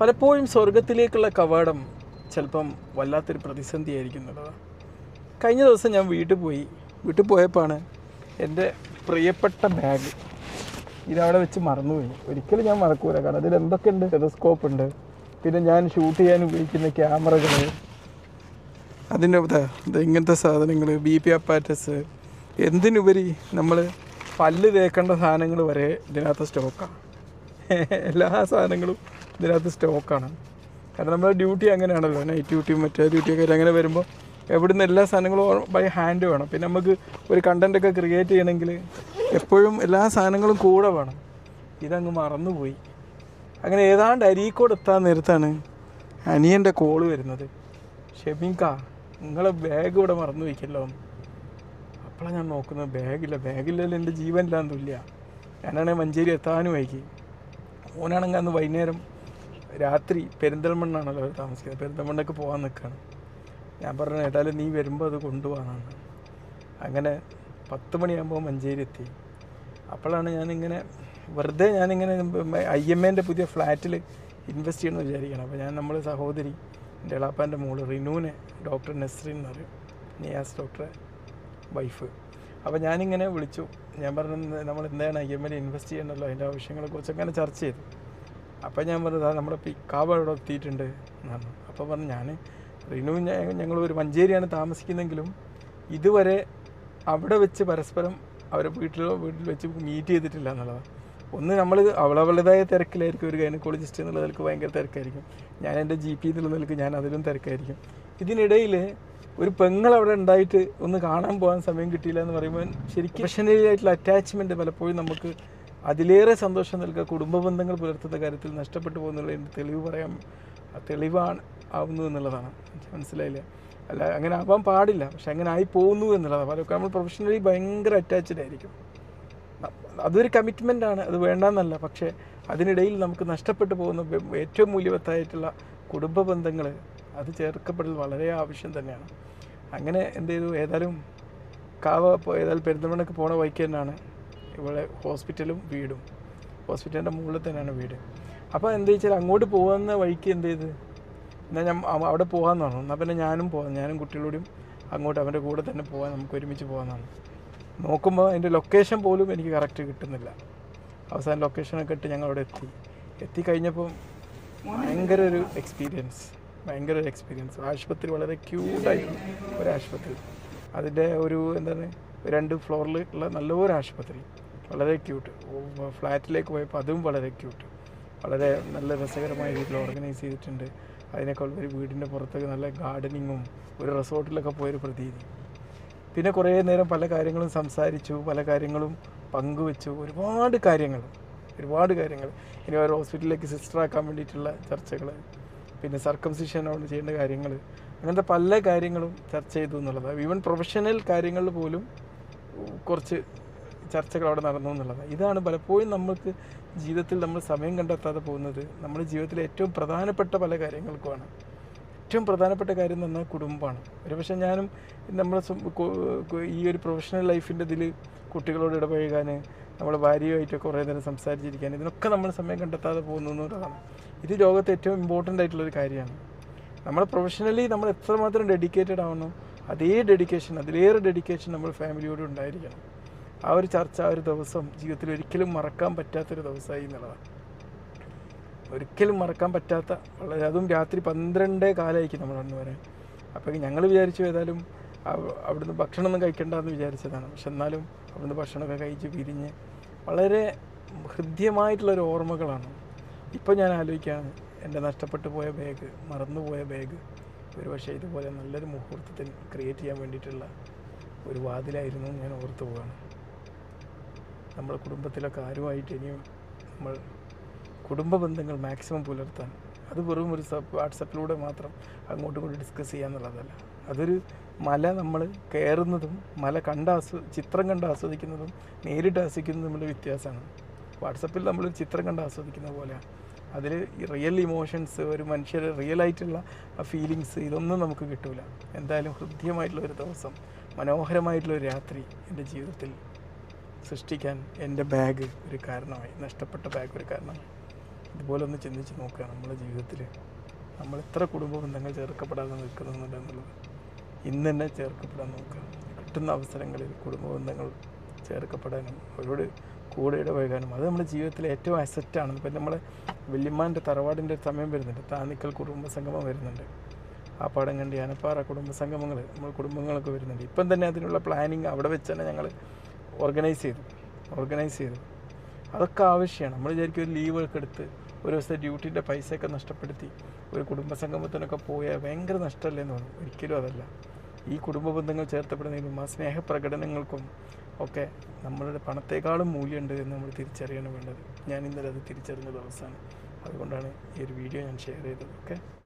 പലപ്പോഴും സ്വർഗത്തിലേക്കുള്ള കവാടം ചിലപ്പം വല്ലാത്തൊരു പ്രതിസന്ധിയായിരിക്കും എന്നുള്ളതാണ് കഴിഞ്ഞ ദിവസം ഞാൻ വീട്ടിൽ പോയി. വീട്ടിൽ പോയപ്പോഴാണ് എന്റെ പ്രിയപ്പെട്ട ബാഗ് ഇതവിടെ വെച്ച് മറന്നുപോയി. ഒരിക്കലും ഞാൻ മറക്കൂല. കാരണം അതിൽ എന്തൊക്കെയുണ്ട്? ടെലസ്കോപ്പ് ഉണ്ട് പിന്നെ ഞാൻ ഷൂട്ട് ചെയ്യാൻ ഉപയോഗിക്കുന്ന ക്യാമറകൾ. അതിന്റെ ഇങ്ങനത്തെ സാധനങ്ങൾ ബി പി അപ്പാറ്റസ് എന്തിനുപരി നമ്മൾ പല്ല് തേക്കേണ്ട സാധനങ്ങൾ വരെ ഇതിനകത്ത് സ്റ്റോക്കാണ് എല്ലാ സാധനങ്ങളും ഇതിനകത്ത് സ്റ്റോക്കാണ്. കാരണം നമ്മുടെ ഡ്യൂട്ടി അങ്ങനെയാണല്ലോ. നൈറ്റ് ഡ്യൂട്ടിയും മറ്റേ ഡ്യൂട്ടിയൊക്കെ അങ്ങനെ വരുമ്പോൾ എവിടുന്ന് എല്ലാ സാധനങ്ങളും ബൈ ഹാൻഡ് വേണം. പിന്നെ നമുക്ക് ഒരു കണ്ടന്റൊക്കെ ക്രിയേറ്റ് ചെയ്യണമെങ്കിൽ എപ്പോഴും എല്ലാ സാധനങ്ങളും കൂടെ വേണം. ഇതങ്ങ് മറന്നുപോയി. അങ്ങനെ ഏതാണ്ട് അരീക്കോട് എത്താൻ നേരത്താണ് അനിയന്റെ കോൾ വരുന്നത്. ഷെമിക്ക നിങ്ങളെ ബാഗ് ഇവിടെ മറന്നു വയ്ക്കല്ലോ അപ്പോഴാണ് ഞാൻ നോക്കുന്നത്. ബാഗില്ല ബാഗില്ലല്ലോ എന്റെ ജീവനില്ലാന്നില്ല ഞാനാണെങ്കിൽ മഞ്ചേരി എത്താനും വൈകി. ഓനാണെങ്കിൽ അന്ന് വൈകുന്നേരം രാത്രി പെരിന്തൽമണ്ണാണല്ലോ അവർ താമസിക്കുന്നത്. പെരിന്തൽമണ്ണക്ക് പോകാൻ നിൽക്കുകയാണ് ഞാൻ പറഞ്ഞു ഏതായാലും നീ വരുമ്പോൾ അത് കൊണ്ടുപോകാനാണ് അങ്ങനെ പത്ത് മണിയാകുമ്പോൾ മഞ്ചേരി എത്തി. അപ്പോഴാണ് ഞാനിങ്ങനെ വെറുതെ ഞാനിങ്ങനെ ഐ എം എന്റെ പുതിയ ഫ്ലാറ്റിൽ ഇൻവെസ്റ്റ് ചെയ്യണമെന്ന് വിചാരിക്കണം അപ്പോൾ ഞാൻ നമ്മുടെ സഹോദരി എന്റെ എളാപ്പാന്റെ മോൾ റിനൂനെ ഡോക്ടർ നസ്രീൻ എന്ന് പറയും നിയാസ് ഡോക്ടറെ വൈഫ്. അപ്പോൾ ഞാനിങ്ങനെ വിളിച്ചു. ഞാൻ പറഞ്ഞു നമ്മൾ എന്താണ് ഐ എം എൽ ഇൻവെസ്റ്റ് ചെയ്യണമല്ലോ അതിന്റെ ആവശ്യങ്ങളെക്കുറിച്ച്. അങ്ങനെ ചർച്ച ചെയ്തു. അപ്പോൾ ഞാൻ പറഞ്ഞത് സാർ നമ്മുടെ പിക്കാവ് അവിടെ എത്തിയിട്ടുണ്ട്. എന്നാണ് അപ്പോൾ പറഞ്ഞു ഞാൻ റിനു ഞങ്ങൾ ഒരു മഞ്ചേരിയാണ് താമസിക്കുന്നെങ്കിലും ഇതുവരെ അവിടെ വെച്ച് പരസ്പരം അവരെ വീട്ടിലോ വീട്ടിൽ വെച്ച് മീറ്റ് ചെയ്തിട്ടില്ല എന്നുള്ളതാണ് ഒന്ന് നമ്മൾ അവളവളുടേതായ തിരക്കിലായിരിക്കും ഒരു ഗൈനക്കോളജിസ്റ്റ് എന്നുള്ള നിലയ്ക്ക് ഭയങ്കര തിരക്കായിരിക്കും. ഞാൻ എന്റെ ജി പി എന്നുള്ള നിലയ്ക്ക് ഞാൻ അതിലും തിരക്കായിരിക്കും. ഇതിനിടയിൽ ഒരു പെങ്ങൾ അവിടെ ഉണ്ടായിട്ട് ഒന്ന് കാണാൻ പോകാൻ സമയം കിട്ടിയില്ല എന്ന് പറയുമ്പോൾ ശരിക്കും പ്രൊഫഷണലി ആയിട്ടുള്ള അറ്റാച്ച്മെന്റ് പലപ്പോഴും നമുക്ക് അതിലേറെ സന്തോഷം നൽകുക കുടുംബ ബന്ധങ്ങൾ പുലർത്തുന്ന കാര്യത്തിൽ നഷ്ടപ്പെട്ടു പോകുന്നുള്ളതിന്റെ തെളിവ് പറയാം. തെളിവാണ് ആവുന്നു എന്നുള്ളതാണ്. മനസ്സിലായില്ല. അല്ല അങ്ങനെ ആവാൻ പാടില്ല. പക്ഷെ അങ്ങനെ ആയി പോകുന്നു എന്നുള്ളതാണ്. പലർക്കും നമ്മൾ പ്രൊഫഷണലി ഭയങ്കര അറ്റാച്ച്ഡ് ആയിരിക്കും. അതൊരു കമ്മിറ്റ്മെന്റ് ആണ്. അത് വേണ്ടെന്നല്ല. പക്ഷേ അതിനിടയിൽ നമുക്ക് നഷ്ടപ്പെട്ടു പോകുന്ന ഏറ്റവും മൂല്യവത്തായിട്ടുള്ള കുടുംബ ബന്ധങ്ങൾ അത് ചേർക്കപ്പെടൽ വളരെ ആവശ്യം തന്നെയാണ്. അങ്ങനെ എന്ത് ചെയ്തു? ഏതായാലും കാവ ഏതായാലും പെരിന്തൽമണ്ണക്ക് പോണ വഴിക്ക് തന്നെയാണ് ഇവിടെ ഹോസ്പിറ്റലും വീടും. ഹോസ്പിറ്റലിന്റെ മുകളിൽ തന്നെയാണ് വീട്. അപ്പോൾ എന്താ വെച്ചാൽ അങ്ങോട്ട് പോകുന്ന വഴിക്ക് എന്ത് ചെയ്ത്? എന്നാൽ ഞാൻ അവിടെ പോകാമെന്ന് പറഞ്ഞു. എന്നാൽ പിന്നെ ഞാനും പോകാം ഞാനും കുട്ടികളോടും അങ്ങോട്ട് അവന്റെ കൂടെ തന്നെ പോകാൻ നമുക്ക് ഒരുമിച്ച് പോകാമെന്നാണ് നോക്കുമ്പോൾ അതിന്റെ ലൊക്കേഷൻ പോലും എനിക്ക് കറക്റ്റ് കിട്ടുന്നില്ല. അവസാനം ലൊക്കേഷനൊക്കെ ഇട്ട് ഞങ്ങൾ അവിടെ എത്തി. എത്തിക്കഴിഞ്ഞപ്പോൾ ഭയങ്കര ഒരു എക്സ്പീരിയൻസ് ഭയങ്കര ഒരു എക്സ്പീരിയൻസ് ആശുപത്രി വളരെ ക്യൂട്ടായിരുന്നു ഒരു ആശുപത്രി അതിന്റെ ഒരു എന്താണ് രണ്ട് ഫ്ലോറിൽ ഉള്ള നല്ലൊരു ആശുപത്രി. വളരെ ക്യൂട്ട് ഫ്ലാറ്റിലേക്ക് പോയപ്പോൾ അതും വളരെ ക്യൂട്ട് വളരെ നല്ല രസകരമായ രീതിയിൽ ഓർഗനൈസ് ചെയ്തിട്ടുണ്ട്. അതിനേക്കാൾ ഒരു വീടിന്റെ പുറത്തൊക്കെ നല്ല ഗാർഡനിങ്ങും ഒരു റിസോർട്ടിലൊക്കെ പോയൊരു പ്രതീതി. പിന്നെ കുറേ നേരം പല കാര്യങ്ങളും സംസാരിച്ചു പല കാര്യങ്ങളും പങ്കുവെച്ചു. ഒരുപാട് കാര്യങ്ങൾ ഒരുപാട് കാര്യങ്ങൾ. ഇനി ഒരു ഹോസ്പിറ്റലിലേക്ക് സിസ്റ്റർ ആക്കാൻ വേണ്ടിയിട്ടുള്ള ചർച്ചകൾ പിന്നെ സർക്കംസിഷനോട് ചെയ്യേണ്ട കാര്യങ്ങൾ അങ്ങനത്തെ പല കാര്യങ്ങളും ചർച്ച ചെയ്തു എന്നുള്ളതാണ്. ഈവൻ പ്രൊഫഷണൽ കാര്യങ്ങളിൽ പോലും കുറച്ച് ചർച്ചകൾ അവിടെ നടന്നു എന്നുള്ളത്. ഇതാണ് പലപ്പോഴും നമ്മൾക്ക് ജീവിതത്തിൽ നമ്മൾ സമയം കണ്ടെത്താതെ പോകുന്നത്. നമ്മുടെ ജീവിതത്തിലെ ഏറ്റവും പ്രധാനപ്പെട്ട പല കാര്യങ്ങൾക്കുമാണ്. ഏറ്റവും പ്രധാനപ്പെട്ട കാര്യം എന്ന് പറഞ്ഞാൽ കുടുംബമാണ്. ഒരുപക്ഷെ ഞാനും നമ്മുടെ ഈ ഒരു പ്രൊഫഷണൽ ലൈഫിന്റെ ഇതിൽ കുട്ടികളോട് ഇടപഴകാൻ നമ്മുടെ ഭാര്യയുമായിട്ട് കുറേ നേരം സംസാരിച്ചിരിക്കാൻ ഇതിനൊക്കെ നമ്മൾ സമയം കണ്ടെത്താതെ പോകുന്നു എന്നുള്ളതാണ് ഇത് ലോകത്ത് ഏറ്റവും ഇമ്പോർട്ടന്റ് ആയിട്ടുള്ളൊരു കാര്യമാണ്. നമ്മൾ പ്രൊഫഷണലി നമ്മൾ എത്രമാത്രം ഡെഡിക്കേറ്റഡ് ആവണോ അതേ ഡെഡിക്കേഷൻ അതിലേറെ ഡെഡിക്കേഷൻ നമ്മൾ ഫാമിലിയോട് ഉണ്ടായിരിക്കണം. ആ ഒരു ചർച്ച ആ ഒരു ദിവസം ജീവിതത്തിൽ ഒരിക്കലും മറക്കാൻ പറ്റാത്തൊരു ദിവസമായി എന്നുള്ളതാണ്. ഒരിക്കലും മറക്കാൻ പറ്റാത്ത വളരെ അതും രാത്രി പന്ത്രണ്ടേ കാലമായിരിക്കും നമ്മൾ അന്ന് വരെ അപ്പോൾ ഞങ്ങൾ വിചാരിച്ചു ഏതായാലും അവ- അവിടുന്ന് ഭക്ഷണമൊന്നും കഴിക്കണ്ടെന്ന് വിചാരിച്ചതാണ്. പക്ഷെ എന്നാലും അവിടുന്ന് ഭക്ഷണമൊക്കെ കഴിച്ച് പിരിഞ്ഞ് വളരെ ഹൃദ്യമായിട്ടുള്ളൊരു ഓർമ്മകളാണ്. ഇപ്പോൾ ഞാൻ ആലോചിക്കുകയാണ് എന്റെ നഷ്ടപ്പെട്ടു പോയ ബാഗ് മറന്നുപോയ ബാഗ് ഒരു പക്ഷേ ഇതുപോലെ നല്ലൊരു മുഹൂർത്തത്തിൽ ക്രിയേറ്റ് ചെയ്യാൻ വേണ്ടിയിട്ടുള്ള ഒരു വാതിലായിരുന്നു ഞാൻ ഓർത്തു പോവുകയാണ്. നമ്മുടെ കുടുംബത്തിലൊക്കെ ആരുമായിട്ട് ഇനിയും നമ്മൾ കുടുംബ ബന്ധങ്ങൾ മാക്സിമം പുലർത്താൻ. അത് വെറും ഒരു വാട്സപ്പിലൂടെ മാത്രം അങ്ങോട്ടും ഇങ്ങോട്ടും ഡിസ്കസ് ചെയ്യാന്നുള്ളതല്ല അതൊരു മല നമ്മൾ കയറുന്നതും മല കണ്ട് ആസ്വ ചിത്രം കണ്ട് ആസ്വദിക്കുന്നതും നേരിട്ട് ആസ്വദിക്കുന്നതും നമ്മുടെ വ്യത്യാസമാണ്. വാട്സപ്പിൽ നമ്മൾ ചിത്രം കണ്ട് ആസ്വദിക്കുന്ന പോലെയാണ് അതിൽ റിയൽ ഇമോഷൻസ് ഒരു ആയിട്ടുള്ള ആ ഫീലിങ്സ് ഇതൊന്നും നമുക്ക് കിട്ടില്ല എന്തായാലും ഹൃദ്യമായിട്ടുള്ള ഒരു ദിവസം മനോഹരമായിട്ടുള്ള ഒരു രാത്രി എന്റെ ജീവിതത്തിൽ സൃഷ്ടിക്കാൻ എന്റെ ബാഗ് ഒരു കാരണമായി നഷ്ടപ്പെട്ട ബാഗ് ഒരു കാരണമായി. ഇതുപോലെ ഒന്ന് ചിന്തിച്ച് നോക്കുക നമ്മുടെ ജീവിതത്തിൽ നമ്മൾ എത്ര കുടുംബ ബന്ധങ്ങൾ ചേർക്കപ്പെടാതെ നിൽക്കുന്നുണ്ട് എന്നുള്ളത്. ഇന്ന് തന്നെ ചേർക്കപ്പെടാൻ നോക്കുക. കിട്ടുന്ന അവസരങ്ങളിൽ കുടുംബ ബന്ധങ്ങൾ ചേർക്കപ്പെടാനും അവരോട് കൂടെ ഇടപഴകാനും. അത് നമ്മുടെ ജീവിതത്തിലെ ഏറ്റവും അസറ്റാണ് ഇപ്പം നമ്മൾ വല്യമ്മാന്റെ തറവാടിന്റെ സമയം വരുന്നുണ്ട്. താന്നിക്കൽ കുടുംബ സംഗമം വരുന്നുണ്ട്. ആ പാടം കണ്ട് ആനപ്പാറ കുടുംബ സംഗമങ്ങൾ നമ്മൾ കുടുംബങ്ങളൊക്കെ വരുന്നുണ്ട്. ഇപ്പം തന്നെ അതിനുള്ള പ്ലാനിങ് അവിടെ വെച്ച് തന്നെ ഞങ്ങൾ ഓർഗനൈസ് ചെയ്തു. ഓർഗനൈസ് ചെയ്തു. അതൊക്കെ ആവശ്യമാണ് നമ്മൾ വിചാരിക്കും ഒരു ലീവ് ഒക്കെ എടുത്ത് ഒരു ദിവസത്തെ ഡ്യൂട്ടിന്റെ പൈസയൊക്കെ നഷ്ടപ്പെടുത്തി ഒരു കുടുംബ സംഗമത്തിനൊക്കെ പോയാൽ ഭയങ്കര നഷ്ടമല്ലേ എന്ന് തോന്നും. ഒരിക്കലും അതല്ല. ഈ കുടുംബ ബന്ധങ്ങൾ ചേർത്തപ്പെടുന്നതിനും ആ സ്നേഹപ്രകടനങ്ങൾക്കും ഒക്കെ നമ്മളുടെ പണത്തേക്കാളും മൂല്യമുണ്ട് എന്ന് നമ്മൾ തിരിച്ചറിയാണ് വേണ്ടത്. ഞാൻ ഇന്നലെ അത് തിരിച്ചറിഞ്ഞ ദിവസമാണ് അതുകൊണ്ടാണ് ഈ ഒരു വീഡിയോ ഞാൻ ഷെയർ ചെയ്തത്. ഓക്കെ